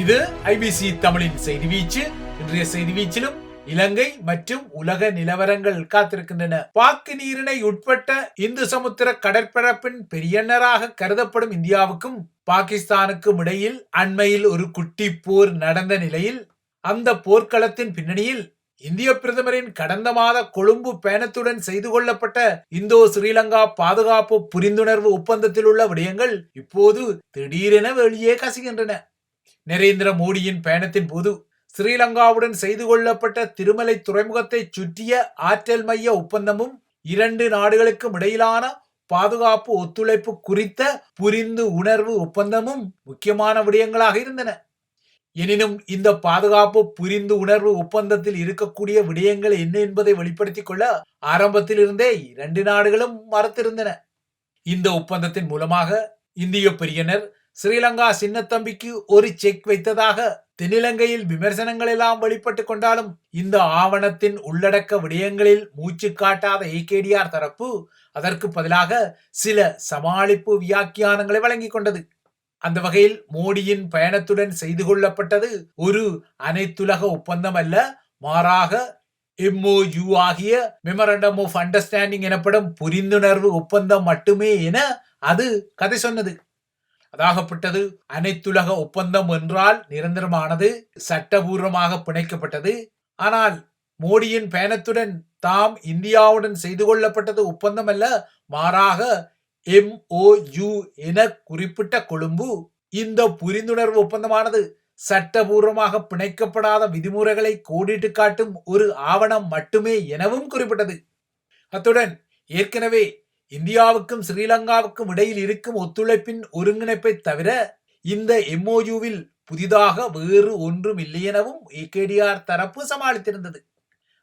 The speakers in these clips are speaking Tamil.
இது ஐபிசி தமிழின் செய்தி வீச்சு. இன்றைய செய்தி வீச்சிலும் இலங்கை மற்றும் உலக நிலவரங்கள் காத்திருக்கின்றன. பாக்கு நீரிணை உட்பட்ட இந்து சமுத்திர கடற்பரப்பின் பெரியனராக கருதப்படும் இந்தியாவுக்கும் பாகிஸ்தானுக்கும் இடையில் அண்மையில் ஒரு குட்டி போர் நடந்த நிலையில் அந்த போர்க்களத்தின் பின்னணியில் இந்திய பிரதமரின் கடந்த மாத கொழும்பு பயணத்துடன் செய்து கொள்ளப்பட்ட இந்தோ ஸ்ரீலங்கா பாதுகாப்பு புரிந்துணர்வு ஒப்பந்தத்தில் உள்ள விடயங்கள் இப்போது திடீரென வெளியே கசிகின்றன. நரேந்திர மோடியின் பயணத்தின் போது ஸ்ரீலங்காவுடன் செய்து கொள்ளப்பட்ட திருமலை துறைமுகத்தை சுற்றிய ஆற்றல் மைய ஒப்பந்தமும் இரண்டு நாடுகளுக்கும் இடையிலான பாதுகாப்பு ஒத்துழைப்பு குறித்த புரிந்து உணர்வு ஒப்பந்தமும் முக்கியமான விடயங்களாக இருந்தன. எனினும் இந்த பாதுகாப்பு புரிந்து உணர்வு ஒப்பந்தத்தில் இருக்கக்கூடிய விடயங்கள் என்ன என்பதை வெளிப்படுத்திக் கொள்ள ஆரம்பத்தில் இருந்தே இரண்டு நாடுகளும் மறுத்திருந்தன. இந்த ஒப்பந்தத்தின் மூலமாக இந்திய பெரியனர் ஸ்ரீலங்கா சின்னத்தம்பிக்கு ஒரு செக் வைத்ததாக தென்னிலங்கையில் விமர்சனங்கள் எல்லாம் வெளிப்பட்டு கொண்டாலும் இந்த ஆவணத்தின் உள்ளடக்க விடயங்களில் மூச்சு காட்டாத ஏகேடிஆர் தரப்பு அதற்கு பதிலாக சில சமாளிப்பு வியாக்கியானங்களை வழங்கிக் கொண்டது. அந்த வகையில் மோடியின் பயணத்துடன் செய்து கொள்ளப்பட்டது ஒரு அனைத்துலக ஒப்பந்தம் அல்ல மாறாக எம்ஓயு ஆகிய மெமரண்டம் ஆஃப் அண்டர்ஸ்டாண்டிங் எனப்படும் புரிந்துணர்வு ஒப்பந்தம் மட்டுமே என அது கதை சொன்னது. அதாகப்பட்டது. அனைத்துலக ஒப்பந்தம் என்றால் நிரந்தரமானது சட்டபூர்வமாக பிணைக்கப்பட்டது. ஆனால் மோடியின் பயணத்துடன் தாம் இந்தியாவுடன் செய்து கொள்ளப்பட்டது ஒப்பந்தம் அல்ல மாறாக எம்ஓயு என குறிப்பிட்ட கொழும்பு இந்த புரிந்துணர்வு ஒப்பந்தமானது சட்டபூர்வமாக பிணைக்கப்படாத விதிமுறைகளை கோடிட்டு காட்டும் ஒரு ஆவணம் மட்டுமே எனவும் குறிப்பிட்டது. அத்துடன் ஏற்கனவே இந்தியாவுக்கும் ஸ்ரீலங்காவுக்கும் இடையில் இருக்கும் ஒத்துழைப்பின் ஒருங்கிணைப்பை தவிர இந்த எம்ஓயுவில் புதிதாக வேறு ஒன்றும் இல்லையெனவும் ஏகேடிஆர் தரப்பு சமாளித்திருந்தது.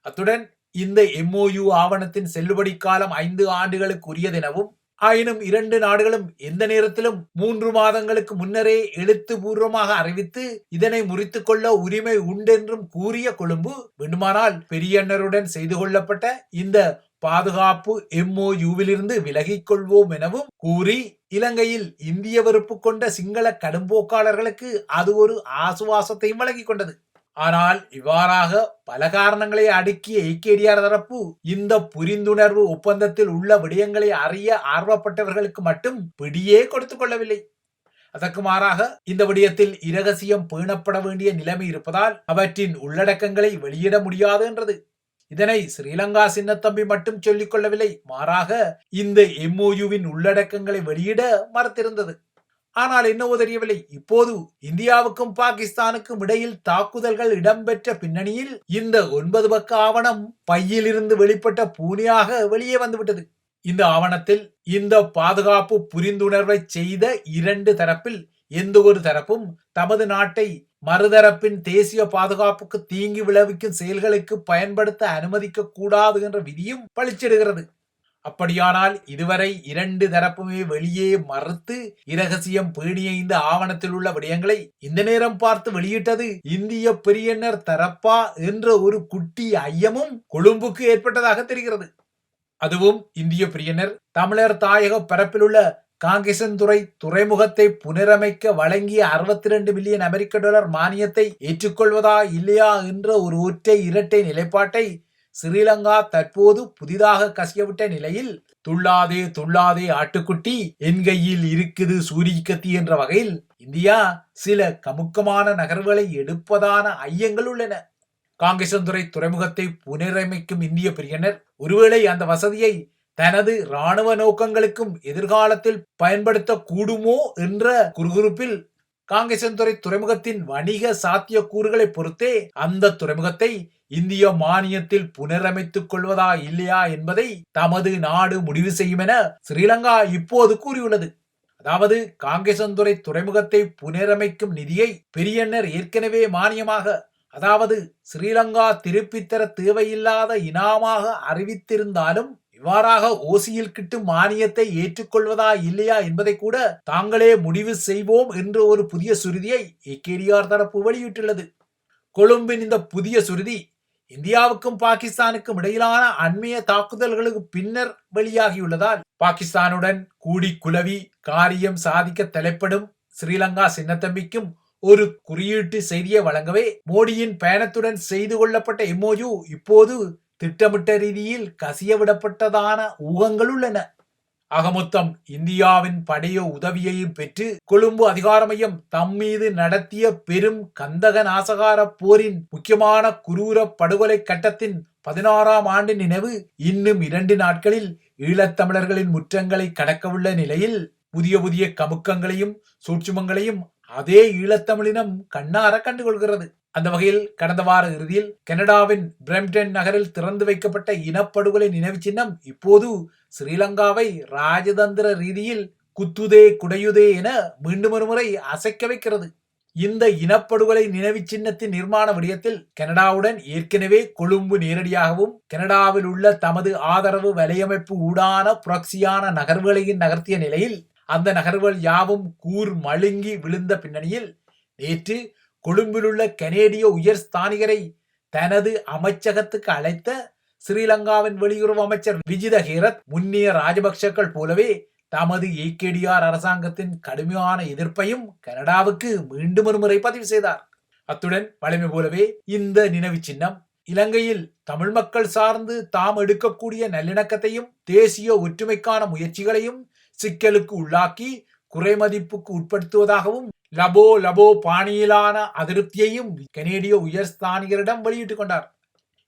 அத்துடன் இந்த எம்ஓயு ஆவணத்தின் செல்லுபடி காலம் ஐந்து ஆண்டுகளுக்கு உரியதெனவும் ஆயினும் இரண்டு நாடுகளும் எந்த நேரத்திலும் மூன்று மாதங்களுக்கு முன்னரே எழுத்துப்பூர்வமாக அறிவித்து இதனை முறித்துக் கொள்ள உரிமை உண்டென்றும் கூறிய கொழும்பு வேண்டுமானால் பெரியண்ணருடன் செய்து கொள்ளப்பட்ட இந்த பாதுகாப்பு எம்ஓயுவிலிருந்து விலகிக் கொள்வோம் எனவும் கூறி இலங்கையில் இந்திய வெறுப்பு கொண்ட சிங்கள கடும்போக்காளர்களுக்கு அது ஒரு ஆசுவாசத்தையும் வழங்கிக் கொண்டது. ஆனால் இவ்வாறாக பல காரணங்களை அடுக்கிய ஏகேடிஆர் தரப்பு இந்த புரிந்துணர்வு ஒப்பந்தத்தில் உள்ள விடயங்களை அறிய ஆர்வப்பட்டவர்களுக்கு மட்டும் பிடியே கொடுத்துக் கொள்ளவில்லை. அதற்கு மாறாக இந்த விடயத்தில் இரகசியம் பேணப்பட வேண்டிய நிலைமை இருப்பதால் அவற்றின் உள்ளடக்கங்களை வெளியிட முடியாது என்றது. இதனை ஸ்ரீலங்கா சின்னத்தம்பி மட்டும் சொல்லிக் கொள்ளவில்லை. மாறாக இந்த எம்ஓயுவின் உள்ளடக்கங்களை வெளியிட மறுத்திருந்தது. ஆனால் என்னவோ தெரியவில்லை. இப்போது இந்தியாவுக்கும் பாகிஸ்தானுக்கும் இடையில் தாக்குதல்கள் இடம்பெற்ற பின்னணியில் இந்த ஒன்பது பக்க ஆவணம் பையிலிருந்து வெளிப்பட்ட பூனையாக வெளியே வந்துவிட்டது. இந்த ஆவணத்தில் இந்த பாதுகாப்பு புரிந்துணர்வை செய்த இரண்டு தரப்பில் எந்த ஒரு தரப்பும் தமது நாட்டை மறுதரப்பின் தேசிய பாதுகாப்புக்கு தீங்கி விளைவிக்கும் செயல்களுக்கு பயன்படுத்த அனுமதிக்க கூடாது என்ற விதியும் பளிச்சிடுகிறது அப்படியானால் இதுவரை இரண்டு தரப்புமே வெளியே மறுத்து இரகசியம் பேணிய இந்த ஆவணத்தில் உள்ள விடயங்களை இந்த நேரம் பார்த்து வெளியிட்டது இந்திய பெரியனர் தரப்பா என்ற ஒரு குட்டி ஐயமும் கொழும்புக்கு ஏற்பட்டதாக தெரிகிறது. அதுவும் இந்திய பிரியனர் தமிழர் தாயக பரப்பிலுள்ள காங்கேசன்துறை துறைமுகத்தை புனரமைக்க வழங்கிய அறுபத்தி ரெண்டு மில்லியன் அமெரிக்க டாலர் மானியத்தை ஏற்றுக்கொள்வதா இல்லையா என்ற ஒரு ஒற்றை இரட்டை நிலைப்பாட்டை ஸ்ரீலங்கா தற்போது புதிதாக கசியவிட்ட நிலையில் துள்ளாதே துள்ளாதே ஆட்டுக்குட்டி என் கையில் இருக்குது சூரியக்கத்தி என்ற வகையில் இந்தியா சில கமுக்கமான நகர்வுகளை எடுப்பதான ஐயங்கள் உள்ளன. காங்கேசன்துறை துறைமுகத்தை புனரமைக்கும் இந்திய பிரியனர் ஒருவேளை அந்த வசதியை தனது இராணுவ நோக்கங்களுக்கும் எதிர்காலத்தில் பயன்படுத்த கூடுமோ என்ற குறுகுறுப்பில் காங்கேசன்துறை துறைமுகத்தின் வணிக சாத்தியக்கூறுகளை பொறுத்தே அந்த துறைமுகத்தை இந்திய மானியத்தில் புனரமைத்துக் கொள்வதா இல்லையா என்பதை தமது நாடு முடிவு செய்யும் என ஸ்ரீலங்கா இப்போது கூறியுள்ளது. அதாவது காங்கேசன்துறை துறைமுகத்தை புனரமைக்கும் நிதியை பெரியண்ணர் ஏற்கனவே மானியமாக அதாவது ஸ்ரீலங்கா திருப்பித்தர தேவையில்லாத இனாமாக அறிவித்திருந்தாலும் இவ்வாறாக ஓசியில் கிட்டும் மானியத்தை ஏற்றுக்கொள்வதா இல்லையா என்பதை கூட தாங்களே முடிவு செய்வோம் என்ற ஒரு புதிய சுருதியை ஏகேடிஆர் தரப்பு வெளியிட்டுள்ளது. கொழும்பின் இந்த புதிய சுருதி இந்தியாவுக்கும் பாகிஸ்தானுக்கும் இடையிலான அண்மைய தாக்குதல்களுக்கு பின்னர் வெளியாகியுள்ளதால் பாகிஸ்தானுடன் கூடி குலவி காரியம் சாதிக்க தலைப்படும் ஸ்ரீலங்கா சின்னத்தம்பிக்கும் ஒரு குறியீட்டு செய்தியை வழங்கவே மோடியின் பயணத்துடன் செய்து கொள்ளப்பட்ட எம்ஓயு இப்போது திட்டமிட்ட ரீதியில் கசிய விடப்பட்டதான ஊகங்கள் உள்ளன. அகமொத்தம் இந்தியாவின் படைய உதவியையும் பெற்று கொழும்பு அதிகார மையம் தம் மீது நடத்திய பெரும் கந்தக நாசகார போரின் முக்கியமான குரூர படுகொலை கட்டத்தின் பதினாறாம் ஆண்டு நினைவு இன்னும் இரண்டு நாட்களில் ஈழத்தமிழர்களின் முற்றங்களை கடக்கவுள்ள நிலையில் புதிய புதிய கமுக்கங்களையும் சூட்சுமங்களையும் அதே ஈழத்தமிழினம் கண்ணார கண்டுகொள்கிறது. அந்த வகையில் கடந்த வார இறுதியில் கனடாவின் பிரம்டன் நகரில் திறந்து வைக்கப்பட்ட இனப்படுகொலை நினைவு சின்னம் இப்போது ஸ்ரீலங்காவை ராஜதந்திர ரீதியில் குத்துதே குடையுதே என மீண்டும் ஒரு முறை அசைக்க வைக்கிறது. இந்த இனப்படுகொலை நினைவு சின்னத்தின் நிர்மாண விடயத்தில் கனடாவுடன் ஏற்கனவே கொழும்பு நேரடியாகவும் கனடாவில் உள்ள தமது ஆதரவு வலையமைப்பு ஊடான புரக்சியான நகர்வுகளையும் நகர்த்திய நிலையில் அந்த நகர்வுகள் யாவும் கூர் மழுங்கி விழுந்த பின்னணியில் நேற்று கொழும்பிலுள்ள கனேடிய உயர் ஸ்தானிகரை தனது அமைச்சகத்துக்கு அழைத்த ஸ்ரீலங்காவின் வெளியுறவு அமைச்சர் விஜித ஹீரத் முன்னிய ராஜபக்சக்கள் போலவே தமது ஏகேடிஆர் அரசாங்கத்தின் கடுமையான எதிர்ப்பையும் கனடாவுக்கு மீண்டும் ஒரு முறை பதிவு செய்தார். அத்துடன் வலிமை போலவே இந்த நினைவு சின்னம் இலங்கையில் தமிழ் மக்கள் சார்ந்து தாம் எடுக்கக்கூடிய நல்லிணக்கத்தையும் தேசிய ஒற்றுமைக்கான முயற்சிகளையும் சிக்கலுக்கு உள்ளாக்கி குறைமதிப்புக்கு உட்படுத்துவதாகவும் லபோ லபோ பாணியிலான அதிருப்தியையும் கனேடிய உயர்ஸ்தானிகரிடம் வெளியிட்டுக் கொண்டார்.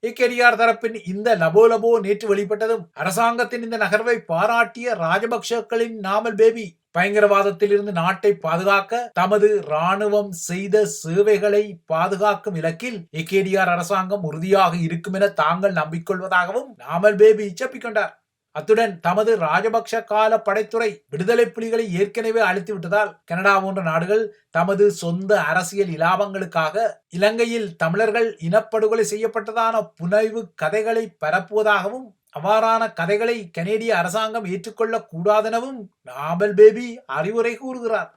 ஏகேடிஆர் தரப்பின் இந்த லபோ லபோ நேற்று வெளிப்பட்டதும் அரசாங்கத்தின் இந்த நகர்வை பாராட்டிய ராஜபக்சக்களின் நாமல் பேபி பயங்கரவாதத்திலிருந்து நாட்டை பாதுகாக்க தமது ராணுவம் செய்த சேவைகளை பாதுகாக்கும் இலக்கில் ஏகேடிஆர் அரசாங்கம் உறுதியாக இருக்கும் என தாங்கள் நம்பிக்கொள்வதாகவும் நாமல் பேபி செப்பிக்கொண்டார் அத்துடன் தமது ராஜபக்ஷ கால படைத்துறை விடுதலை புலிகளை ஏற்கனவே அழித்து விட்டதால் கனடா போன்ற நாடுகள் தமது சொந்த அரசியல் இலாபங்களுக்காக இலங்கையில் தமிழர்கள் இனப்படுகொலை செய்யப்பட்டதான புனைவு கதைகளை பரப்புவதாகவும் அவ்வாறான கதைகளை கனேடிய அரசாங்கம் ஏற்றுக்கொள்ள கூடாதெனவும் நாபல் பேபி அறிவுரை கூறுகிறார்.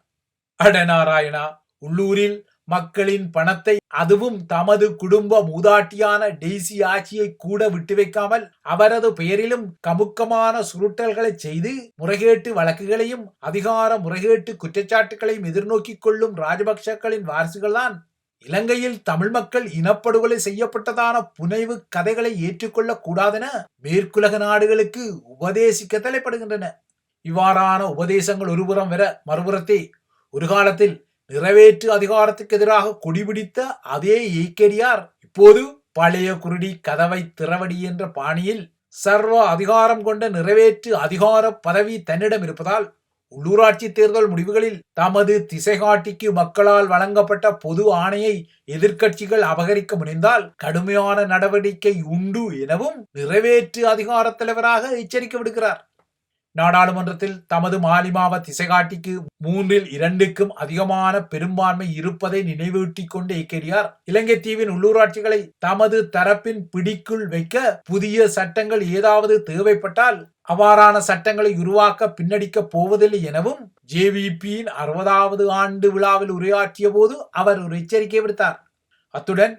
அட நாராயணா உள்ளூரில் மக்களின் பணத்தை அதுவும் தமது குடும்ப மூதாட்டியான டெய்சி ஆட்சியை கூட விட்டு வைக்காமல் அவரது பெயரிலும் கமுக்கமான சுருட்டல்களை செய்து முறைகேட்டு வழக்குகளையும் அதிகார முறைகேட்டு குற்றச்சாட்டுகளையும் எதிர்நோக்கிக் கொள்ளும் ராஜபக்சக்களின் வாரிசுகள்தான் இலங்கையில் தமிழ் மக்கள் இனப்படுகொலை செய்யப்பட்டதான புனைவு கதைகளை ஏற்றுக்கொள்ள கூடாதென மேற்குலக நாடுகளுக்கு உபதேசிக்க தலைப்படுகின்றன. இவ்வாறான உபதேசங்கள் ஒருபுறம் வர மறுபுறத்தே ஒரு காலத்தில் நிறைவேற்று அதிகாரத்துக்கு எதிராக கொடிபிடித்த அதே ஈக்கடியார் இப்போது பழைய குருடி கதவை திறவடி என்ற பாணியில் சர்வ அதிகாரம் கொண்ட நிறைவேற்று அதிகார பதவி தன்னிடம் இருப்பதால் உள்ளூராட்சி தேர்தல் முடிவுகளில் தமது திசைகாட்டிக்கு மக்களால் வழங்கப்பட்ட பொது ஆணையை எதிர்க்கட்சிகள் அபகரிக்க முனைந்தால் கடுமையான நடவடிக்கை உண்டு எனவும் நிறைவேற்று அதிகார தலைவராக எச்சரிக்கை விடுக்கிறார். நாடாளுமன்றத்தில் தமது மாலிமாவ திசைகாட்டிக்கு மூன்றில் இரண்டுக்கும் அதிகமான பெரும்பான்மை இருப்பதை நினைவூட்டிக் கொண்ட இக்கெரியார் இலங்கை தீவின் உள்ளூராட்சிகளை தமது தரப்பின் பிடிக்குள் வைக்க புதிய சட்டங்கள் ஏதாவது தேவைப்பட்டால் அவ்வாறான சட்டங்களை உருவாக்க பின்னடிக்க போவதில்லை எனவும் ஜேவிபியின் அறுபதாவது ஆண்டு விழாவில் உரையாற்றிய போது அவர் ஒரு எச்சரிக்கை விடுத்தார். அத்துடன்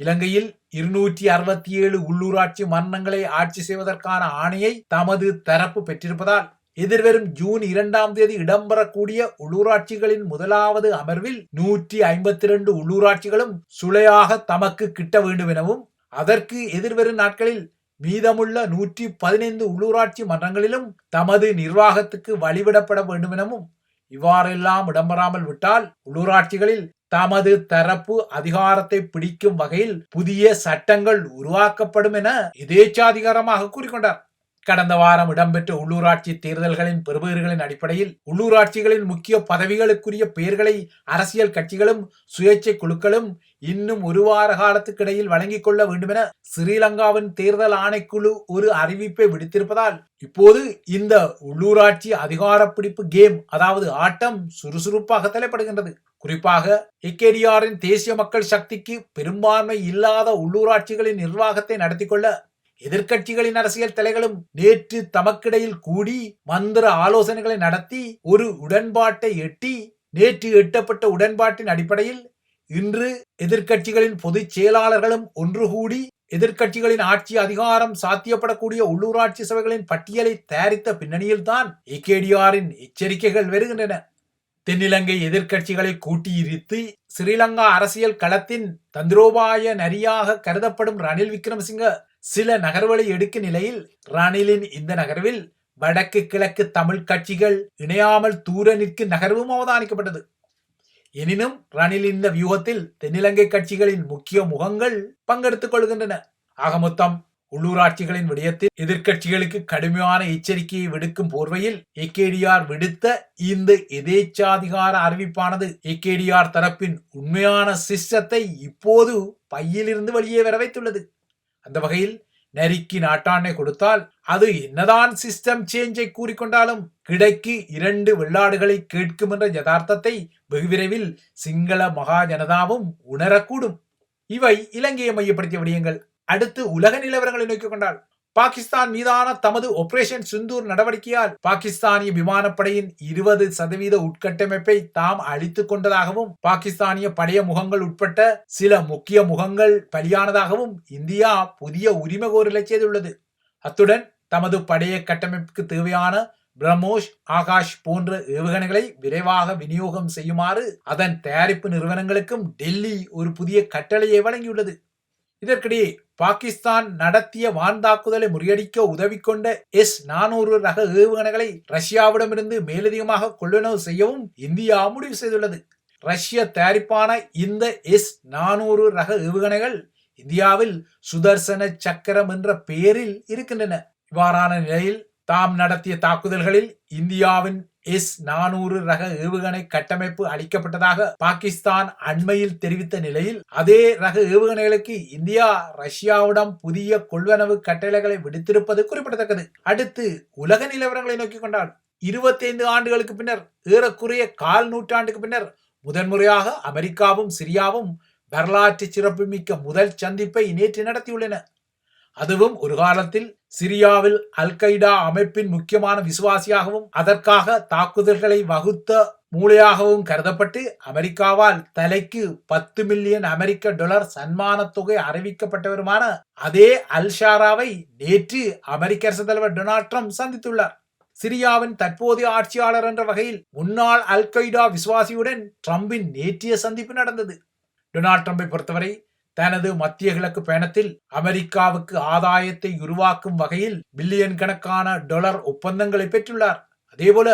இலங்கையில் இருநூற்றி அறுபத்தி ஏழு உள்ளூராட்சி மரணங்களை ஆட்சி செய்வதற்கான ஆணையை தமது தரப்பு பெற்றிருப்பதால் எதிர்வரும் ஜூன் இரண்டாம் தேதி இடம்பெறக்கூடிய உள்ளூராட்சிகளின் முதலாவது அமர்வில் நூற்றி ஐம்பத்தி இரண்டு உள்ளூராட்சிகளும் சுளையாக தமக்கு கிட்ட வேண்டும் எனவும் அதற்கு எதிர்வரும் நாட்களில் மீதமுள்ள நூற்றி பதினைந்து உள்ளூராட்சி மன்றங்களிலும் தமது நிர்வாகத்துக்கு வழிவிடப்பட வேண்டும் எனவும் இவ்வாறெல்லாம் இடம்பெறாமல் விட்டால் உள்ளூராட்சிகளில் தமது தரப்பு அதிகாரத்தை பிடிக்கும் வகையில் புதிய சட்டங்கள் உருவாக்கப்படும் என எதேச்சாதிகாரமாக கூறிக்கொண்டார். கடந்த வாரம் இடம்பெற்ற உள்ளூராட்சி தேர்தல்களின் பெறுபேறுகளின் அடிப்படையில் உள்ளூராட்சிகளின் முக்கிய பதவிகளுக்குரிய பெயர்களை அரசியல் கட்சிகளும் சுயேட்சை குழுக்களும் இன்னும் ஒரு வார காலத்துக்கு இடையில் வழங்கிக் கொள்ள வேண்டுமென ஸ்ரீலங்காவின் தேர்தல் ஆணைக்குழு ஒரு அறிவிப்பை விடுத்திருப்பதால் இப்போது இந்த உள்ளூராட்சி அதிகாரப்பிடிப்பு கேம் அதாவது ஆட்டம் சுறுசுறுப்பாக தலைப்படுகின்றது. குறிப்பாக இக்கேடிஆரின் தேசிய மக்கள் சக்திக்கு பெரும்பான்மை இல்லாத உள்ளூராட்சிகளின் நிர்வாகத்தை நடத்தி கொள்ள எதிர்க்கட்சிகளின் அரசியல் தலைகளும் நேற்று தமக்கிடையில் கூடி மந்திர ஆலோசனைகளை நடத்தி ஒரு உடன்பாட்டை எட்டி நேற்று எட்டப்பட்ட உடன்பாட்டின் அடிப்படையில் இன்று எதிர்க்கட்சிகளின் பொதுச் செயலாளர்களும் ஒன்று கூடி எதிர்க்கட்சிகளின் ஆட்சி அதிகாரம் சாத்தியப்படக்கூடிய உள்ளூராட்சி சபைகளின் பட்டியலை தயாரித்த பின்னணியில்தான் ஏகேடிஆரின் எச்சரிக்கைகள் வருகின்றன. தென்னிலங்கை எதிர்க்கட்சிகளை கூட்டியிருத்து ஸ்ரீலங்கா அரசியல் களத்தின் தந்திரோபாய நரியாக கருதப்படும் ரணில் விக்ரமசிங்க சில நகர்வுகளை எடுக்கும் நிலையில் ரணிலின் இந்த நகர்வில் வடக்கு கிழக்கு தமிழ் கட்சிகள் இணையாமல் தூர நிற்கும் நகர்வும் அவதானிக்கப்பட்டது. எனினும் ரணில் இந்த வியூகத்தில் தென்னிலங்கை கட்சிகளின் முக்கிய முகங்கள் பங்கெடுத்துக் கொள்கின்றன. ஆக மொத்தம் உள்ளூராட்சிகளின் விடயத்தில் எதிர்க்கட்சிகளுக்கு கடுமையான எச்சரிக்கையை விடுக்கும் போர்வையில் ஏகேடிஆர் விடுத்த இந்த எதேச்சாதிகார அறிவிப்பானது ஏகேடிஆர் தரப்பின் உண்மையான சிஸ்டத்தை இப்போது பையிலிருந்து வெளியே வர வைத்துள்ளது. அந்த வகையில் நரிக்கு நாட்டாண்மை கொடுத்தால் அது என்னதான் சிஸ்டம் சேஞ்சை கூறிக்கொண்டாலும் கிடைக்கு இரண்டு வெள்ளாடுகளை கேட்கும் என்ற யதார்த்தத்தை வெகு விரைவில் சிங்கள மகா ஜனதாவும் உணரக்கூடும். இவை இலங்கையை மையப்படுத்திய விடயங்கள். அடுத்து உலக நிலவரங்களை நோக்கிக் கொண்டால் பாகிஸ்தான் மீதான தமது ஆபரேஷன் சிந்தூர் நடவடிக்கையால் பாகிஸ்தானிய விமானப்படையின் இருபது சதவீத உட்கட்டமைப்பை தாம் அழித்துக் கொண்டதாகவும் பாகிஸ்தானிய படைய முகங்கள் உட்பட்ட சில முக்கிய முகங்கள் பலியானதாகவும் இந்தியா புதிய உரிமை கோரலை செய்துள்ளது. அத்துடன் தமது படைய கட்டமைப்புக்கு தேவையான பிரம்மோஷ் ஆகாஷ் போன்ற ஏவுகணைகளை விரைவாக விநியோகம் செய்யுமாறு அதன் தயாரிப்பு நிறுவனங்களுக்கும் டெல்லி ஒரு புதிய கட்டளையை வழங்கியுள்ளது. இதற்கிடையே பாகிஸ்தான் நடத்திய வான்தாக்குதலை முறியடிக்க உதவி கொண்ட எஸ் நானூறு ரக ஏவுகணைகளை ரஷ்யாவிடமிருந்து மேலதிகமாக கொள்வனவு செய்யவும் இந்தியா முடிவு செய்துள்ளது. ரஷ்ய தயாரிப்பான இந்த எஸ் நானூறு ரக ஏவுகணைகள் இந்தியாவில் சுதர்சன சக்கரம் என்ற பெயரில் இருக்கின்றன. இவ்வாறான நிலையில் தாம் நடத்திய தாக்குதல்களில் இந்தியாவின் எஸ் நானூறு ரக ஏவுகணை கட்டமைப்பு அளிக்கப்பட்டதாக பாகிஸ்தான் அண்மையில் தெரிவித்த நிலையில் அதே ரக ஏவுகணைகளுக்கு இந்தியா ரஷ்யாவிடம் புதிய கொள்வனவு கட்டளைகளை விடுத்திருப்பது குறிப்பிடத்தக்கது. அடுத்து உலக நிலவரங்களை நோக்கிக் கொண்டால் இருபத்தைந்து ஆண்டுகளுக்கு பின்னர் ஏறக்குறைய கால் நூற்றாண்டுக்கு பின்னர் முதன்முறையாக அமெரிக்காவும் சிரியாவும் வரலாற்று சிறப்புமிக்க முதல் சந்திப்பை நேற்று நடத்தியுள்ளன. அதுவும் ஒரு காலத்தில் சிரியாவில் அல் கைடா அமைப்பின் முக்கியமான விசுவாசியாகவும் அதற்காக தாக்குதல்களை வகுத்த மூளையாகவும் கருதப்பட்டு அமெரிக்காவால் தலைக்கு பத்து மில்லியன் அமெரிக்க டாலர் சன்மான தொகை அறிவிக்கப்பட்டவருமான அதே அல் ஷாராவை நேற்று அமெரிக்க அரசு தலைவர் டொனால்ட் ட்ரம்ப் சந்தித்துள்ளார். சிரியாவின் தற்போதைய ஆட்சியாளர் என்ற வகையில் முன்னாள் அல் கைடா விசுவாசியுடன் ட்ரம்பின் நேற்றைய சந்திப்பு நடந்தது. டொனால்ட் ட்ரம்பை பொறுத்தவரை தனது மத்திய கிழக்கு பயணத்தில் அமெரிக்காவுக்கு ஆதாயத்தை உருவாக்கும் வகையில் பில்லியன் கணக்கான டாலர் ஒப்பந்தங்களை பெற்றுள்ளார். அதேபோல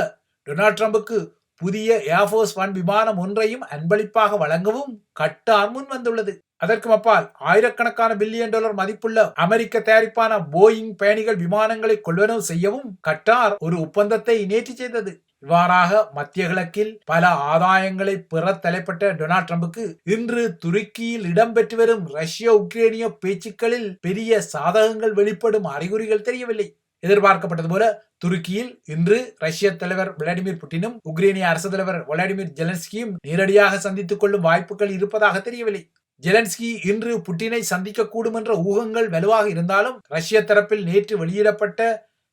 டொனால்ட் ட்ரம்புக்கு புதிய ஏர்போர்ஸ் ஒன் விமானம் ஒன்றையும் அன்பளிப்பாக வழங்கவும் கட்டார் முன் வந்துள்ளது. அதற்கும் அப்பால் ஆயிரக்கணக்கான பில்லியன் டாலர் மதிப்புள்ள அமெரிக்க தயாரிப்பான போயிங் பயணிகள் விமானங்களை கொள்வனவு செய்யவும் கட்டார் ஒரு ஒப்பந்தத்தை நேற்று செய்தது. இவ்வாறாக மத்திய கிழக்கில் பல ஆதாயங்களை பெற தலைப்பட்ட டொனால்ட் ட்ரம்புக்கு இன்று துருக்கியில் இடம்பெற்று வரும் ரஷ்ய உக்ரேனிய பேச்சுக்களில் பெரிய சாதகங்கள் வெளிப்படும் அறிகுறிகள் தெரியவில்லை. எதிர்பார்க்கப்பட்டது போல துருக்கியில் இன்று ரஷ்ய தலைவர் விளாடிமிர் புட்டினும் உக்ரேனிய அரசு தலைவர் விளாடிமிர் ஜெலன்ஸ்கியும் நேரடியாக சந்தித்துக் கொள்ளும் வாய்ப்புகள் இருப்பதாக தெரியவில்லை. ஜெலன்ஸ்கி இன்று புட்டினை சந்திக்கக்கூடும் என்ற ஊகங்கள் வலுவாக இருந்தாலும் ரஷ்ய தரப்பில் நேற்று வெளியிடப்பட்ட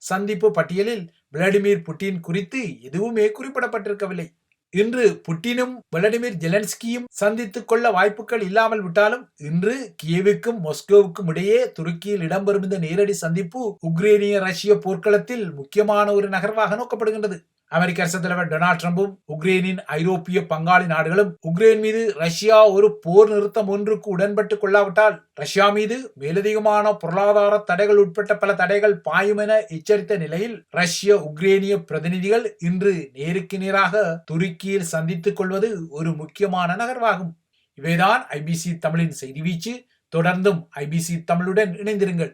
சந்திப்பு பட்டியலில் விளாடிமிர் புட்டின் குறித்து எதுவுமே குறிப்பிடப்பட்டிருக்கவில்லை. இன்று புட்டினும் விளாடிமிர் ஜெலன்ஸ்கியும் சந்தித்துக் கொள்ள வாய்ப்புகள் இல்லாமல் விட்டாலும் இன்று கியேவுக்கும் மொஸ்கோவுக்கும் இடையே துருக்கியில் இடம்பெறும் இந்த நேரடி சந்திப்பு உக்ரேனிய ரஷ்ய போர்க்களத்தில் முக்கியமான ஒரு நகர்வாக நோக்கப்படுகின்றது. அமெரிக்க அரசு தலைவர் டொனால்ட் ட்ரம்பும் உக்ரைனின் ஐரோப்பிய பங்காளி நாடுகளும் உக்ரைன் மீது ரஷ்யா ஒரு போர் நிறுத்தம் ஒன்றுக்கு உடன்பட்டுக் கொள்ளாவிட்டால் ரஷ்யா மீது மேலதிகமான பொருளாதார தடைகள் உட்பட்ட பல தடைகள் பாயும் என எச்சரித்த நிலையில் ரஷ்ய உக்ரேனிய பிரதிநிதிகள் இன்று நேருக்கு நேராக துருக்கியில் சந்தித்துக் கொள்வது ஒரு முக்கியமான நகர்வாகும். இவைதான் ஐபிசி தமிழின் செய்தி வீச்சு. தொடர்ந்தும் ஐபிசி தமிழுடன் இணைந்திருங்கள்.